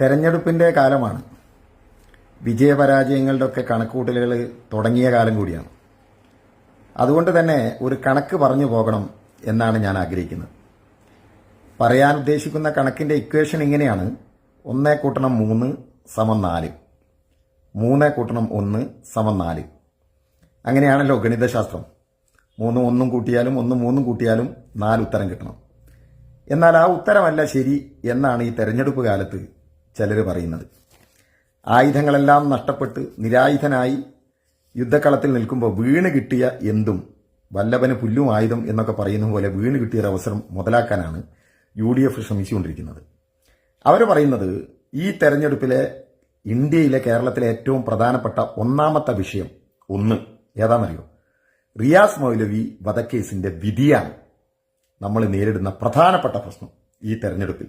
തെരഞ്ഞെടുപ്പിന്റെ കാലമാണ്. വിജയപരാജയങ്ങളുടെ ഒക്കെ കണക്കുകൂട്ടലുകൾ തുടങ്ങിയ കാലം കൂടിയാണ്. അതുകൊണ്ട് തന്നെ ഒരു കണക്ക് പറഞ്ഞു പോകണം എന്നാണ് ഞാൻ ആഗ്രഹിക്കുന്നത്. പറയാൻ ഉദ്ദേശിക്കുന്ന കണക്കിന്റെ ഇക്വേഷൻ ഇങ്ങനെയാണ്. ഒന്നേ കൂട്ടണം മൂന്ന് സമം നാല്. മൂന്ന് കൂട്ടണം ഒന്ന് സമം നാല്. അങ്ങനെയാണല്ലോ ഗണിതശാസ്ത്രം. മൂന്ന് ഒന്നും കൂട്ടിയാലും ഒന്ന് മൂന്നും കൂട്ടിയാലും നാല് ഉത്തരം കിട്ടണം. എന്നാൽ ആ ഉത്തരമല്ല ശരി എന്നാണ് ഈ തെരഞ്ഞെടുപ്പ് കാലത്ത് ചിലർ പറയുന്നത്. ആയുധങ്ങളെല്ലാം നഷ്ടപ്പെട്ട് നിരായുധനായി യുദ്ധക്കളത്തിൽ നിൽക്കുമ്പോൾ വീണ് കിട്ടിയ എന്തും വല്ലഭന് പുല്ലും ആയുധം എന്നൊക്കെ പറയുന്ന പോലെ വീണ് കിട്ടിയ ഒരു അവസരം മുതലാക്കാനാണ് യു ഡി എഫ് ശ്രമിച്ചുകൊണ്ടിരിക്കുന്നത്. അവർ പറയുന്നത് ഈ തെരഞ്ഞെടുപ്പിലെ ഇന്ത്യയിലെ കേരളത്തിലെ ഏറ്റവും പ്രധാനപ്പെട്ട ഒന്നാമത്തെ വിഷയം ഒന്ന് ഏതാണെന്നറിയോ? റിയാസ് മൗലവി വധക്കേസിന്റെ വിധിയാണ് നമ്മൾ നേരിടുന്ന പ്രധാനപ്പെട്ട പ്രശ്നം ഈ തെരഞ്ഞെടുപ്പിൽ.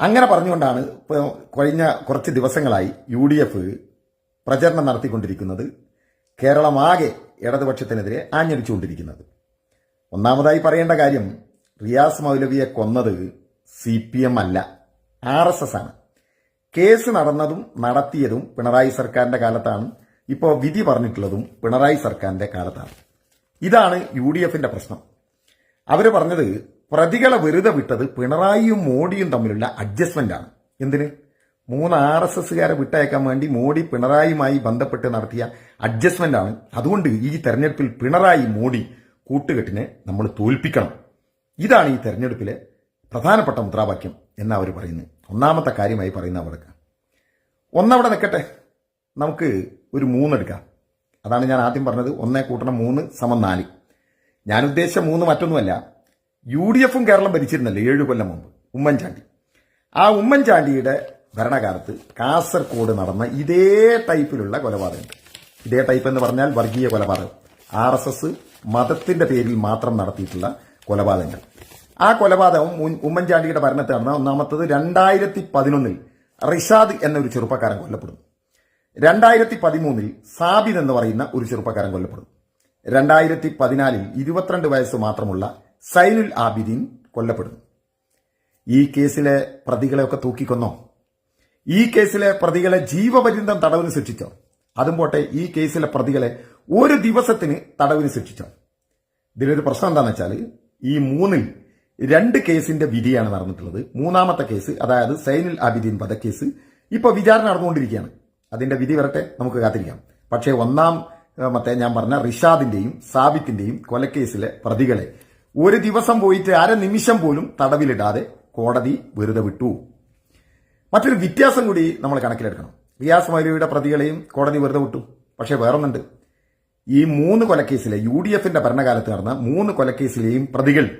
അങ്ങനെ പറഞ്ഞുകൊണ്ടാണ് ഇപ്പോൾ കഴിഞ്ഞ കുറച്ച് ദിവസങ്ങളായി യു ഡി എഫ് പ്രചരണം നടത്തിക്കൊണ്ടിരിക്കുന്നത്. കേരളമാകെ ഇടതുപക്ഷത്തിനെതിരെ ആഞ്ഞടിച്ചുകൊണ്ടിരിക്കുന്നത്. ഒന്നാമതായി പറയേണ്ട കാര്യം റിയാസ് മൗലവിയെ കൊന്നത് സി പി എം അല്ല ആർ എസ് എസ് ആണ്. കേസ് നടന്നതും നടത്തിയതും പിണറായി സർക്കാരിന്റെ കാലത്താണ്. ഇപ്പോൾ വിധി പറഞ്ഞിട്ടുള്ളതും പിണറായി സർക്കാരിന്റെ കാലത്താണ്. ഇതാണ് യു ഡി എഫിന്റെ പ്രശ്നം. അവർ പറഞ്ഞത് പ്രതികളെ വെറുതെ വിട്ടത് പിണറായിയും മോഡിയും തമ്മിലുള്ള അഡ്ജസ്റ്റ്മെന്റ് ആണ്. എന്തിന്? മൂന്ന് ആർ എസ് എസ്സുകാരെ വിട്ടയക്കാൻ വേണ്ടി മോഡി പിണറായിയുമായി ബന്ധപ്പെട്ട് നടത്തിയ അഡ്ജസ്റ്റ്മെന്റ് ആണ്. അതുകൊണ്ട് ഈ തെരഞ്ഞെടുപ്പിൽ പിണറായി മോഡി കൂട്ടുകെട്ടിനെ നമ്മൾ തോൽപ്പിക്കണം. ഇതാണ് ഈ തെരഞ്ഞെടുപ്പിലെ പ്രധാനപ്പെട്ട മുദ്രാവാക്യം എന്നാ അവർ പറയുന്നത്. ഒന്നാമത്തെ കാര്യമായി പറയുന്ന അവർക്ക് ഒന്നവിടെ നിൽക്കട്ടെ. നമുക്ക് ഒരു മൂന്നെടുക്കാം അതാണ് ഞാൻ ആദ്യം പറഞ്ഞത്. ഒന്നേ കൂട്ടണം മൂന്ന് സമം നാല്. ഞാൻ ഉദ്ദേശിച്ച മൂന്ന് മറ്റൊന്നുമല്ല. യു ഡി എഫും കേരളം ഭരിച്ചിരുന്നല്ലേ ഏഴു കൊല്ലം മുമ്പ്? ഉമ്മൻചാണ്ടി. ആ ഉമ്മൻചാണ്ടിയുടെ ഭരണകാലത്ത് കാസർഗോഡ് നടന്ന ഇതേ ടൈപ്പിലുള്ള കൊലപാതകമുണ്ട്. ഇതേ ടൈപ്പ് എന്ന് പറഞ്ഞാൽ വർഗീയ കൊലപാതകം. ആർ എസ് എസ് മതത്തിന്റെ പേരിൽ മാത്രം നടത്തിയിട്ടുള്ള കൊലപാതകങ്ങൾ. ആ കൊലപാതകം ഉമ്മൻചാണ്ടിയുടെ ഭരണത്തിൽ നടന്ന ഒന്നാമത്തത് രണ്ടായിരത്തി പതിനൊന്നിൽ റിഷാദ് എന്നൊരു ചെറുപ്പക്കാരൻ കൊല്ലപ്പെടുന്നു. രണ്ടായിരത്തി പതിമൂന്നിൽ സാബിദ് എന്ന് പറയുന്ന ഒരു ചെറുപ്പക്കാരൻ കൊല്ലപ്പെടുന്നു. രണ്ടായിരത്തി പതിനാലിൽ ഇരുപത്തിരണ്ട് വയസ്സ് മാത്രമുള്ള സൈനുൽ ആബിദീൻ കൊല്ലപ്പെടുന്നു. ഈ കേസിലെ പ്രതികളെയൊക്കെ തൂക്കിക്കൊന്നോ? ഈ കേസിലെ പ്രതികളെ ജീവപര്യന്തം തടവിന് ശിക്ഷിച്ചോ? അതും പോട്ടെ ഈ കേസിലെ പ്രതികളെ ഒരു ദിവസത്തിന് തടവിന് ശിക്ഷിച്ചോ? ഇതിലൊരു പ്രശ്നം എന്താണെന്ന് വെച്ചാൽ ഈ മൂന്നിൽ രണ്ട് കേസിന്റെ വിധിയാണ് നടന്നിട്ടുള്ളത്. മൂന്നാമത്തെ കേസ് അതായത് സൈനുൽ ആബിദീൻ വധക്കേസ് ഇപ്പോൾ വിചാരണ നടന്നുകൊണ്ടിരിക്കുകയാണ്. അതിന്റെ വിധി വരട്ടെ നമുക്ക് കാത്തിരിക്കാം. പക്ഷേ ഒന്നാം മറ്റേ ഞാൻ പറഞ്ഞ റിഷാദിന്റെയും സാബിത്തിന്റെയും കൊലക്കേസിലെ പ്രതികളെ ഒരു ദിവസം പോയിട്ട് അര നിമിഷം പോലും തടവിലിടാതെ കോടതി വെറുതെ വിട്ടു. മറ്റൊരു വ്യത്യാസം കൂടി നമ്മൾ കണക്കിലെടുക്കണം. റിയാസ് മൗലവിയുടെ പ്രതികളെയും കോടതി വെറുതെ വിട്ടു. പക്ഷേ വേറൊന്നുണ്ട്. ഈ മൂന്ന് കൊലക്കേസിലെ യു ഡി എഫിന്റെ ഭരണകാലത്ത് നടന്ന മൂന്ന് കൊലക്കേസിലെയും പ്രതികൾ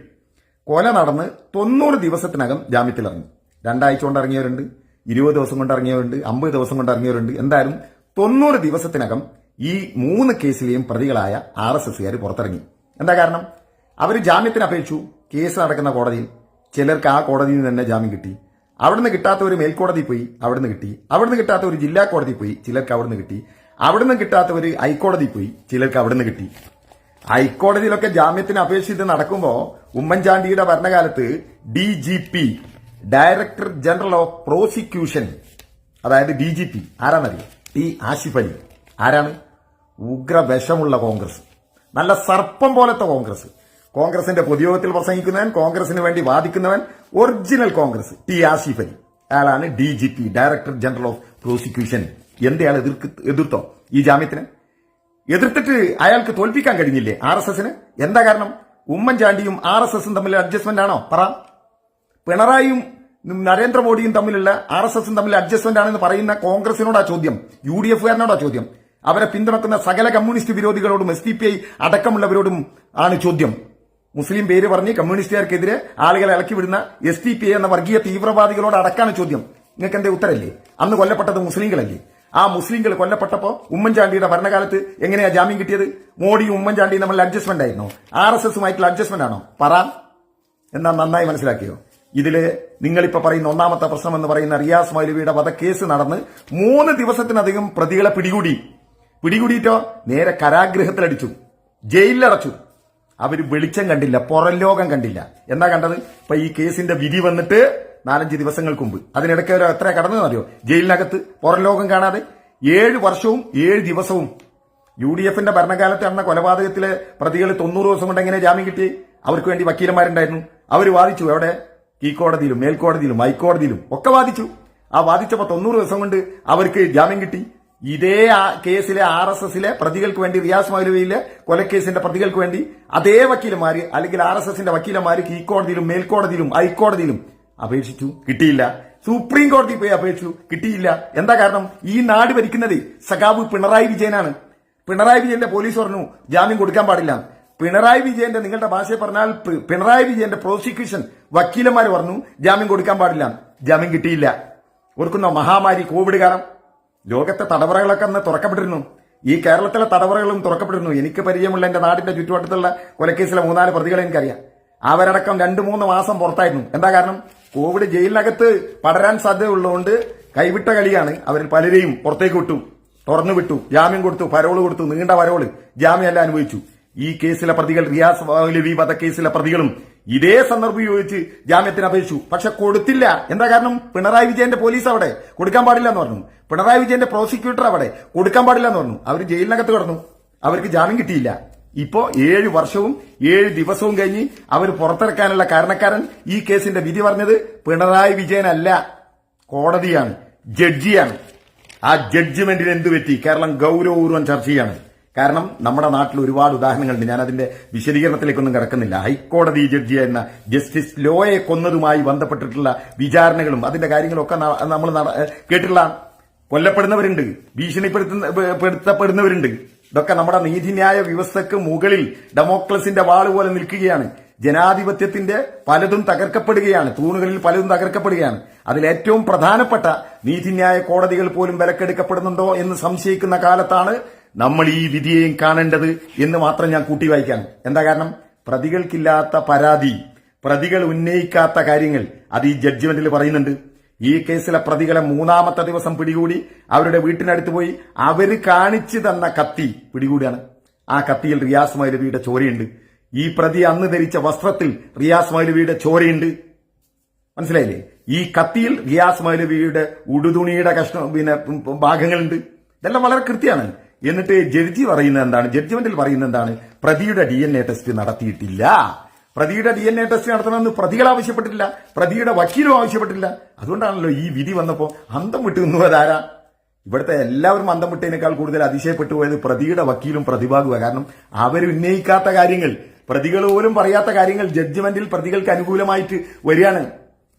കൊല നടന്ന് തൊണ്ണൂറ് ദിവസത്തിനകം ജാമ്യത്തിലിറങ്ങി. രണ്ടാഴ്ച കൊണ്ട് ഇറങ്ങിയവരുണ്ട് ഇരുപത് ദിവസം കൊണ്ട് ഇറങ്ങിയവരുണ്ട് അമ്പത് ദിവസം കൊണ്ട് ഇറങ്ങിയവരുണ്ട്. എന്തായാലും തൊണ്ണൂറ് ദിവസത്തിനകം ഈ മൂന്ന് കേസിലെയും പ്രതികളായ ആർ എസ് എസുകാർ പുറത്തിറങ്ങി. എന്താ കാരണം? അവർ ജാമ്യത്തിന് അപേക്ഷിച്ചു. കേസ് നടക്കുന്ന കോടതിയിൽ. ചിലർക്ക് ആ കോടതിയിൽ നിന്ന് തന്നെ ജാമ്യം കിട്ടി. അവിടുന്ന് കിട്ടാത്ത ഒരു മേൽക്കോടതി പോയി അവിടുന്ന് കിട്ടി. അവിടുന്ന് കിട്ടാത്ത ഒരു ജില്ലാ കോടതി പോയി ചിലർക്ക് അവിടുന്ന് കിട്ടി. അവിടുന്ന് കിട്ടാത്ത ഒരു ഹൈക്കോടതി പോയി ചിലർക്ക് അവിടുന്ന് കിട്ടി. ഹൈക്കോടതിയിലൊക്കെ ജാമ്യത്തിന് അപേക്ഷിച്ച് നടക്കുമ്പോൾ ഉമ്മൻചാണ്ടിയുടെ ഭരണകാലത്ത് D G P director general of prosecution അതായത് ഡി ജി പി ആരാന്നറിയോ? ടി ആഷിഫ് അലി ആരാണ്? ഉഗ്ര വിഷമുള്ള കോൺഗ്രസ്. നല്ല സർപ്പം പോലത്തെ കോൺഗ്രസ്. കോൺഗ്രസിന്റെ പൊതുയോഗത്തിൽ പ്രസംഗിക്കുന്നവൻ കോൺഗ്രസിന് വേണ്ടി വാദിക്കുന്നവൻ ഒറിജിനൽ കോൺഗ്രസ് ടി ആസിഫ് അലി. അയാളാണ് D G P director general of prosecution. എന്തയാൾ എതിർത്തോ? ഈ ജാമ്യത്തിന്? എതിർത്തിട്ട് അയാൾക്ക് തോൽപ്പിക്കാൻ കഴിഞ്ഞില്ലേ ആർ എസ് എസിന്? എന്താ കാരണം? ഉമ്മൻചാണ്ടിയും ആർ എസ് എസും തമ്മിൽ അഡ്ജസ്റ്റ്മെന്റ് ആണോ? പറ. പിണറായിയും നരേന്ദ്രമോദിയും തമ്മിലുള്ള ആർ എസ് എസും തമ്മിൽ അഡ്ജസ്റ്റ്മെന്റ് ആണെന്ന് പറയുന്ന കോൺഗ്രസിനോടാ ചോദ്യം. യു ഡി എഫുകാരനോടാ ചോദ്യം. അവരെ പിന്തുണക്കുന്ന സകല കമ്മ്യൂണിസ്റ്റ് വിരോധികളോടും എസ് ഡി പി ഐ അടക്കമുള്ളവരോടും ആണ് ചോദ്യം. മുസ്ലിം പേര് പറഞ്ഞ് കമ്മ്യൂണിസ്റ്റുകാർക്കെതിരെ ആളുകളെ ഇളക്കി വിടുന്ന എസ് ഡി പി എന്ന വർഗീയ തീവ്രവാദികളോട് അടക്കാണ് ചോദ്യം. നിങ്ങൾക്ക് എന്തേ ഉത്തരല്ലേ? അന്ന് കൊല്ലപ്പെട്ടത് മുസ്ലിങ്ങളല്ലേ? ആ മുസ്ലിങ്ങൾ കൊല്ലപ്പെട്ടപ്പോ ഉമ്മൻചാണ്ടിയുടെ ഭരണകാലത്ത് എങ്ങനെയാ ജാമ്യം കിട്ടിയത്? മോഡിയും ഉമ്മൻചാണ്ടിയും തമ്മിൽ അഡ്ജസ്റ്റ്മെന്റ് ആയിരുന്നോ? ആർ എസ് എസുമായിട്ടുള്ള അഡ്ജസ്റ്റ്മെന്റ് ആണോ? പറ. എന്നാ നന്നായി മനസ്സിലാക്കിയോ? ഇതിൽ നിങ്ങളിപ്പോ പറയുന്ന ഒന്നാമത്തെ പ്രശ്നം എന്ന് പറയുന്ന റിയാസ് മൗലവിയുടെ വധക്കേസ് നടന്ന് മൂന്ന് ദിവസത്തിനധികം പ്രതികളെ പിടികൂടി. പിടികൂടിയിട്ടോ? നേരെ കരാഗ്രഹത്തിലടിച്ചു. ജയിലിലടച്ചു. അവർ വെളിച്ചം കണ്ടില്ല പുറം ലോകം കണ്ടില്ല. എന്താ കണ്ടത്? ഇപ്പൊ ഈ കേസിന്റെ വിധി വന്നിട്ട് നാലഞ്ച് ദിവസങ്ങൾക്ക് മുമ്പ്. അതിനിടയ്ക്ക് ഒരു എത്ര കടന്നു അറിയോ? ജയിലിനകത്ത് പുറം ലോകം കാണാതെ ഏഴ് വർഷവും ഏഴ് ദിവസവും യു ഡി എഫിന്റെ ഭരണകാലത്ത് നടന്ന കൊലപാതകത്തിലെ പ്രതികൾ തൊണ്ണൂറ് ദിവസം കൊണ്ട് എങ്ങനെ ജാമ്യം കിട്ടി അവർക്ക് വേണ്ടി വക്കീലന്മാരുണ്ടായിരുന്നു. അവർ വാദിച്ചു. എവിടെ? കീഴ്ക്കോടതിയിലും മേൽക്കോടതിയിലും ഹൈക്കോടതിയിലും ഒക്കെ വാദിച്ചു. ആ വാദിച്ചപ്പോൾ തൊണ്ണൂറ് ദിവസം കൊണ്ട് അവർക്ക് ജാമ്യം കിട്ടി. ഇതേ കേസിലെ ആർ എസ് എസിലെ പ്രതികൾക്ക് വേണ്ടി റിയാസ് മൗലവിയിലെ കൊലക്കേസിന്റെ പ്രതികൾക്ക് വേണ്ടി അതേ വക്കീലന്മാർ അല്ലെങ്കിൽ ആർ എസ് എസിന്റെ വക്കീലന്മാർ കീഴ്ക്കോടതിയിലും മേൽക്കോടതിയിലും ഹൈക്കോടതിയിലും അപേക്ഷിച്ചു. കിട്ടിയില്ല. സുപ്രീം കോടതി പോയി അപേക്ഷിച്ചു. കിട്ടിയില്ല. എന്താ കാരണം? ഈ നാട് ഭരിക്കുന്നത് സഖാബ് പിണറായി വിജയനാണ്. പിണറായി വിജയന്റെ പോലീസ് പറഞ്ഞു ജാമ്യം കൊടുക്കാൻ പാടില്ല. പിണറായി വിജയന്റെ നിങ്ങളുടെ ഭാഷയെ പറഞ്ഞാൽ പിണറായി വിജയന്റെ പ്രോസിക്യൂഷൻ വക്കീലന്മാർ പറഞ്ഞു ജാമ്യം കൊടുക്കാൻ പാടില്ല. ജാമ്യം കിട്ടിയില്ല. ഓർക്കുന്ന മഹാമാരി കോവിഡ് കാരണം ലോകത്തെ തടവറകളൊക്കെ അന്ന് തുറക്കപ്പെട്ടിരുന്നു. ഈ കേരളത്തിലെ തടവറകളും തുറക്കപ്പെട്ടിരുന്നു. എനിക്ക് പരിചയമുള്ള എന്റെ നാടിന്റെ ചുറ്റുവട്ടത്തുള്ള കൊലക്കേസിലെ മൂന്നാൽ പ്രതികളെ എനിക്കറിയാം. അവരടക്കം രണ്ടു മൂന്ന് മാസം പുറത്തായിരുന്നു. എന്താ കാരണം? കോവിഡ് ജയിലിനകത്ത് പടരാൻ സാധ്യതയുള്ളതുകൊണ്ട് കൈവിട്ട കളിയാണ് അവരിൽ പലരെയും പുറത്തേക്ക് വിട്ടു തുറന്നു വിട്ടു ജാമ്യം കൊടുത്തു പരോൾ കൊടുത്തു നീണ്ട പരോൾ ജാമ്യമെല്ലാം അനുഭവിച്ചു. ഈ കേസിലെ പ്രതികൾ റിയാസ് മൗലവി വധക്കേസിലെ പ്രതികളും ഇതേ സന്ദർഭം ഉപയോഗിച്ച് ജാമ്യത്തിന് അപേക്ഷിച്ചു. പക്ഷെ കൊടുത്തില്ല. എന്താ കാരണം? പിണറായി വിജയന്റെ പോലീസ് അവിടെ. കൊടുക്കാൻ പാടില്ല എന്ന് പറഞ്ഞു. പിണറായി വിജയന്റെ പ്രോസിക്യൂട്ടർ അവിടെ. കൊടുക്കാൻ പാടില്ല എന്ന് പറഞ്ഞു. അവർ ജയിലിനകത്ത് കിടന്നു. അവർക്ക് ജാമ്യം കിട്ടിയില്ല. ഇപ്പോ ഏഴ് വർഷവും ഏഴ് ദിവസവും കഴിഞ്ഞ് അവർ പുറത്തിറക്കാനുള്ള കാരണക്കാരൻ ഈ കേസിന്റെ വിധി പറഞ്ഞത് പിണറായി വിജയനല്ല. കോടതിയാണ്. ജഡ്ജിയാണ്. ആ ജഡ്ജ്മെന്റിന് എന്ത് പറ്റി? കേരളം ഗൗരവപൂർവം ചർച്ച ചെയ്യാണ്. കാരണം നമ്മുടെ നാട്ടിൽ ഒരുപാട് ഉദാഹരണങ്ങളുണ്ട്. ഞാൻ അതിന്റെ വിശദീകരണത്തിലേക്കൊന്നും കിടക്കുന്നില്ല. ഹൈക്കോടതി ജഡ്ജി എന്ന ജസ്റ്റിസ് ലോയെ കൊന്നതുമായി ബന്ധപ്പെട്ടിട്ടുള്ള വിചാരണകളും അതിന്റെ കാര്യങ്ങളൊക്കെ നമ്മൾ കേട്ടിട്ടുള്ള കൊല്ലപ്പെടുന്നവരുണ്ട്. ഭീഷണിപ്പെടുത്തപ്പെടുന്നവരുണ്ട് പെടുത്തപ്പെടുന്നവരുണ്ട്. ഇതൊക്കെ നമ്മുടെ നീതിന്യായ വ്യവസ്ഥക്ക് മുകളിൽ ഡെമോക്രസിന്റെ വാൾ പോലെ നിൽക്കുകയാണ്. ജനാധിപത്യത്തിന്റെ പലതും തകർക്കപ്പെടുകയാണ്. തൂണുകളിൽ പലതും തകർക്കപ്പെടുകയാണ്. അതിൽ ഏറ്റവും പ്രധാനപ്പെട്ട നീതിന്യായ കോടതികൾ പോലും വിലക്കെടുക്കപ്പെടുന്നുണ്ടോ എന്ന് സംശയിക്കുന്ന കാലത്താണ് നമ്മൾ ഈ വിധിയെയും കാണേണ്ടത് എന്ന് മാത്രം ഞാൻ കൂട്ടി വായിക്കാം എന്താ കാരണം? പ്രതികൾക്കില്ലാത്ത പരാതി പ്രതികൾ ഉന്നയിക്കാത്ത കാര്യങ്ങൾ. അത് ഈ ജഡ്ജ്മെന്റിൽ പറയുന്നുണ്ട്. ഈ കേസിലെ പ്രതികളെ മൂന്നാമത്തെ ദിവസം പിടികൂടി അവരുടെ വീട്ടിനടുത്ത് പോയി അവർ കാണിച്ചു തന്ന കത്തി പിടികൂടിയാണ്. ആ കത്തിയിൽ റിയാസ് മൗലവിയുടെ ചോരയുണ്ട്. ഈ പ്രതി അന്ന് ധരിച്ച വസ്ത്രത്തിൽ റിയാസ് മൗലവിയുടെ ചോരയുണ്ട്. മനസ്സിലായില്ലേ? ഈ കത്തിയിൽ റിയാസ് മൗലവിയുടെ ഉടുതുണിയുടെ കഷ്ണം പിന്നെ ഭാഗങ്ങളുണ്ട്. ഇതെല്ലാം വളരെ കൃത്യമാണ്. എന്നിട്ട് ജഡ്ജി പറയുന്നത് എന്താണ്? ജഡ്ജ്മെന്റിൽ പറയുന്നത് എന്താണ്? പ്രതിയുടെ ഡി എൻ എ ടെസ്റ്റ് നടത്തിയിട്ടില്ല. പ്രതിയുടെ ഡി എൻ എ ടെസ്റ്റ് നടത്തണമെന്ന് പ്രതികൾ ആവശ്യപ്പെട്ടിട്ടില്ല. പ്രതിയുടെ വക്കീലും ആവശ്യപ്പെട്ടില്ല അതുകൊണ്ടാണല്ലോ ഈ വിധി വന്നപ്പോ അന്തം വിട്ടു നിന്നുവതാരാ ഇവിടുത്തെ എല്ലാവരും അന്തം വിട്ടതിനേക്കാൾ കൂടുതൽ അതിശയപ്പെട്ടു പോയത് പ്രതിയുടെ വക്കീലും പ്രതിഭാഗവും കാരണം അവർ ഉന്നയിക്കാത്ത കാര്യങ്ങൾ പ്രതികൾ പോലും പറയാത്ത കാര്യങ്ങൾ ജഡ്ജ്മെന്റിൽ പ്രതികൾക്ക് അനുകൂലമായിട്ട് വരികയാണ്.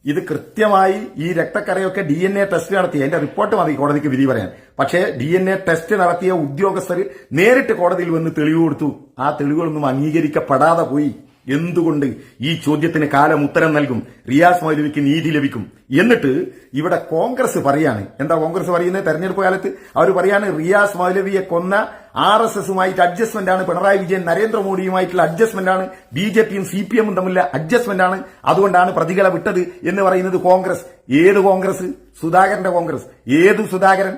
ഇത് കൃത്യമായി ഈ രക്തക്കറയൊക്കെ ഡി എൻ എ ടെസ്റ്റ് നടത്തി. അതിന്റെ റിപ്പോർട്ട് മതി കോടതിക്ക് വിധി പറയാൻ. പക്ഷേ ഡി എൻ എ ടെസ്റ്റ് നടത്തിയ ഉദ്യോഗസ്ഥർ നേരിട്ട് കോടതിയിൽ വന്ന് തെളിവ് കൊടുത്തു. ആ തെളിവുകളൊന്നും അംഗീകരിക്കപ്പെടാതെ പോയി. എന്തുകൊണ്ട് ഈ ചോദ്യത്തിന് കാലം ഉത്തരം നൽകും? റിയാസ് മൗലവിക്ക് നീതി ലഭിക്കും. എന്നിട്ട് ഇവിടെ കോൺഗ്രസ് പറയാണ്. എന്താ കോൺഗ്രസ് പറയുന്നത്? തെരഞ്ഞെടുപ്പ് കാലത്ത് അവർ പറയാണ് റിയാസ് മൗലവിയെ കൊന്ന ആർ എസ് എസുമായിട്ട് അഡ്ജസ്റ്റ്മെന്റ് ആണ് പിണറായി വിജയൻ നരേന്ദ്രമോദിയുമായിട്ടുള്ള അഡ്ജസ്റ്റ്മെന്റ് ആണ് ബി ജെ പിയും സി പി എമ്മും തമ്മിലുള്ള അഡ്ജസ്റ്റ്മെന്റ് ആണ്. അതുകൊണ്ടാണ് പ്രതികളെ വിട്ടത് എന്ന് പറയുന്നത് കോൺഗ്രസ്. ഏത് കോൺഗ്രസ്? സുധാകരന്റെ കോൺഗ്രസ്. ഏത് സുധാകരൻ?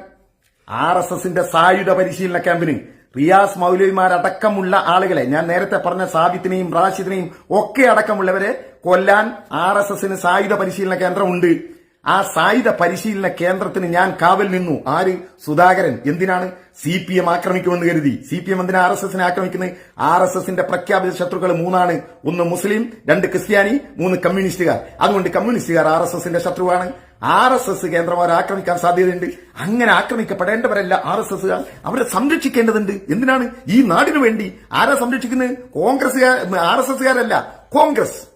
ആർ എസ് എസിന്റെ സായുധ പരിശീലന ക്യാമ്പിന്. റിയാസ് മൗലവിമാരടക്കമുള്ള ആളുകളെ ഞാൻ നേരത്തെ പറഞ്ഞ സാബിത്തിനെയും റാഷിദിനെയും ഒക്കെ അടക്കമുള്ളവരെ കൊല്ലാൻ ആർ എസ് എസിന് സായുധ പരിശീലന കേന്ദ്രമുണ്ട്. ആ സായുധ പരിശീലന കേന്ദ്രത്തിന് ഞാൻ കാവൽ നിന്നു. ആര്? സുധാകരൻ. എന്തിനാണ്? സി പി എം ആക്രമിക്കുമെന്ന് കരുതി. സി പി എം എന്തിനാ ആർ എസ് എസിനെ ആക്രമിക്കുന്നത് ആർ എസ് എസിന്റെ പ്രഖ്യാപിത ശത്രുക്കൾ മൂന്നാണ്. ഒന്ന് മുസ്ലിം രണ്ട് ക്രിസ്ത്യാനി മൂന്ന് കമ്മ്യൂണിസ്റ്റുകാർ. അതുകൊണ്ട് കമ്മ്യൂണിസ്റ്റുകാർ ആർ എസ് എസിന്റെ ശത്രുവാണ്. ആർ എസ് എസ് കേന്ദ്രമാർ ആക്രമിക്കാൻ സാധ്യതയുണ്ട്. അങ്ങനെ ആക്രമിക്കപ്പെടേണ്ടവരല്ല ആർ എസ് എസ് അവരെ സംരക്ഷിക്കേണ്ടതുണ്ട്. എന്തിനാണ് ഈ നാടിനു വേണ്ടി ആരാ സംരക്ഷിക്കുന്നത്? കോൺഗ്രസുകാർ ആർ എസ് എസുകാരല്ല കോൺഗ്രസ്.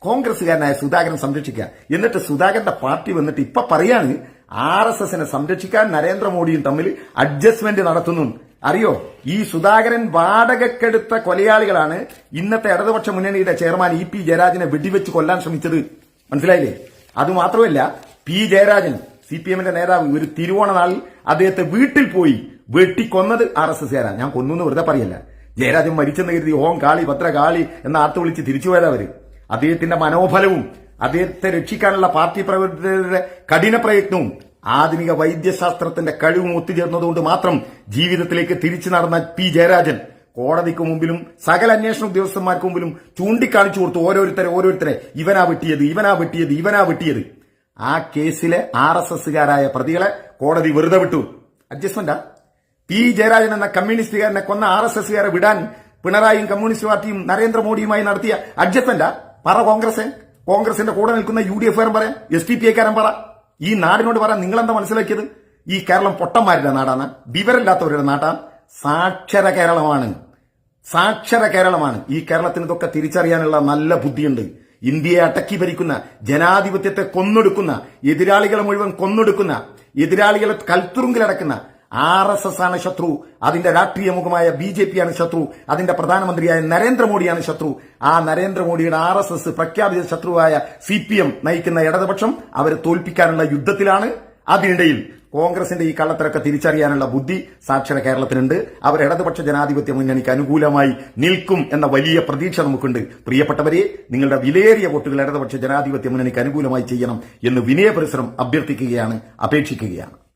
കോൺഗ്രസ്സുകാരനായ സുധാകരൻ സംരക്ഷിക്കുക. എന്നിട്ട് സുധാകരന്റെ പാർട്ടി വന്നിട്ട് ഇപ്പൊ പറയാണ് ആർ എസ് എസിനെ സംരക്ഷിക്കാൻ നരേന്ദ്രമോദിയും തമ്മിൽ അഡ്ജസ്റ്റ്മെന്റ് നടത്തുന്നു. അറിയോ? ഈ സുധാകരൻ വാടകക്കെടുത്ത കൊലയാളികളാണ് ഇന്നത്തെ ഇടതുപക്ഷ മുന്നണിയുടെ ചെയർമാൻ ഇ പി ജയരാജനെ വെടിവെച്ച് കൊല്ലാൻ ശ്രമിച്ചത്. മനസ്സിലായില്ലേ? അതുമാത്രമല്ല പി ജയരാജൻ സി പി എമ്മിന്റെ നേതാവ് ഒരു തിരുവോണ നാളിൽ അദ്ദേഹത്തെ വീട്ടിൽ പോയി വെട്ടിക്കൊന്നത് ആർ എസ് എസ്കാരാണ് ഞാൻ കൊന്നു എന്ന് വെറുതെ പറയല്ല. ജയരാജൻ മരിച്ചെന്ന് കരുതി ഓം കാളി ഭദ്ര കാളി എന്ന ആർത്ത് വിളിച്ച് തിരിച്ചു അവർ. അദ്ദേഹത്തിന്റെ മനോഫലവും അദ്ദേഹത്തെ രക്ഷിക്കാനുള്ള പാർട്ടി പ്രവർത്തകരുടെ കഠിന പ്രയത്നവും ആധുനിക വൈദ്യശാസ്ത്രത്തിന്റെ കഴിവും ഒത്തുചേർന്നതുകൊണ്ട് മാത്രം ജീവിതത്തിലേക്ക് തിരിച്ചു നടന്ന പി ജയരാജൻ കോടതിക്ക് മുമ്പിലും സകല അന്വേഷണ ഉദ്യോഗസ്ഥന്മാർക്ക് മുമ്പിലും ചൂണ്ടിക്കാണിച്ചു കൊടുത്തു ഓരോരുത്തരെ ഓരോരുത്തരെ ഇവനാ വെട്ടിയത് ഇവനാ വെട്ടിയത് ഇവനാ വെട്ടിയത്. ആ കേസിലെ ആർ എസ് എസ്സുകാരായ പ്രതികളെ കോടതി വെറുതെ വിട്ടു. അഡ്ജസ്റ്റ്മെന്റാ പി. ജയരാജൻ എന്ന കമ്മ്യൂണിസ്റ്റുകാരനെ കൊന്ന ആർ എസ് എസ്സുകാരെ വിടാൻ പിണറായിയും കമ്മ്യൂണിസ്റ്റ് പാർട്ടിയും നരേന്ദ്രമോദിയുമായി നടത്തിയ അഡ്ജസ്റ്റ്മെന്റാ പറ കോൺഗ്രസ്. കോൺഗ്രസിന്റെ കൂടെ നിൽക്കുന്ന യു ഡി എഫുകാരൻ പറയാം എസ് ടി പി ഐക്കാരൻ പറ. ഈ നാടിനോട് പറ നിങ്ങളെന്താ മനസ്സിലാക്കിയത്? ഈ കേരളം പൊട്ടന്മാരുടെ നാടാണ്. വിവരമില്ലാത്തവരുടെ നാട്ടാണ് സാക്ഷര കേരളമാണ്. സാക്ഷര കേരളമാണ്. ഈ കേരളത്തിന് ഇതൊക്കെ തിരിച്ചറിയാനുള്ള നല്ല ബുദ്ധിയുണ്ട്. ഇന്ത്യയെ അടക്കി ഭരിക്കുന്ന ജനാധിപത്യത്തെ കൊന്നൊടുക്കുന്ന എതിരാളികളെ മുഴുവൻ കൊന്നൊടുക്കുന്ന എതിരാളികളെ കൽത്തുറുങ്കിലടക്കുന്ന ആർ എസ് എസ് ആണ് ശത്രു അതിന്റെ രാഷ്ട്രീയ മുഖമായ ബി ജെ പി ആണ് ശത്രു അതിന്റെ പ്രധാനമന്ത്രിയായ നരേന്ദ്രമോദിയാണ് ശത്രു. ആ നരേന്ദ്രമോദിയുടെ ആർ എസ് എസ് പ്രഖ്യാപിത ശത്രുവായ സി പി എം നയിക്കുന്ന ഇടതുപക്ഷം അവരെ തോൽപ്പിക്കാനുള്ള യുദ്ധത്തിലാണ് അതിനിടയിൽ കോൺഗ്രസിന്റെ ഈ കള്ളത്തരൊക്കെ തിരിച്ചറിയാനുള്ള ബുദ്ധി സാക്ഷര കേരളത്തിനുണ്ട്. അവർ ഇടതുപക്ഷ ജനാധിപത്യ മുന്നണിക്ക് അനുകൂലമായി നിൽക്കും എന്ന വലിയ പ്രതീക്ഷ നമുക്കുണ്ട്. പ്രിയപ്പെട്ടവരെ നിങ്ങളുടെ വിലയേറിയ വോട്ടുകൾ ഇടതുപക്ഷ ജനാധിപത്യ മുന്നണിക്ക് അനുകൂലമായി ചെയ്യണം എന്ന് വിനയപരിസരം അഭ്യർത്ഥിക്കുകയാണ് അപേക്ഷിക്കുകയാണ്.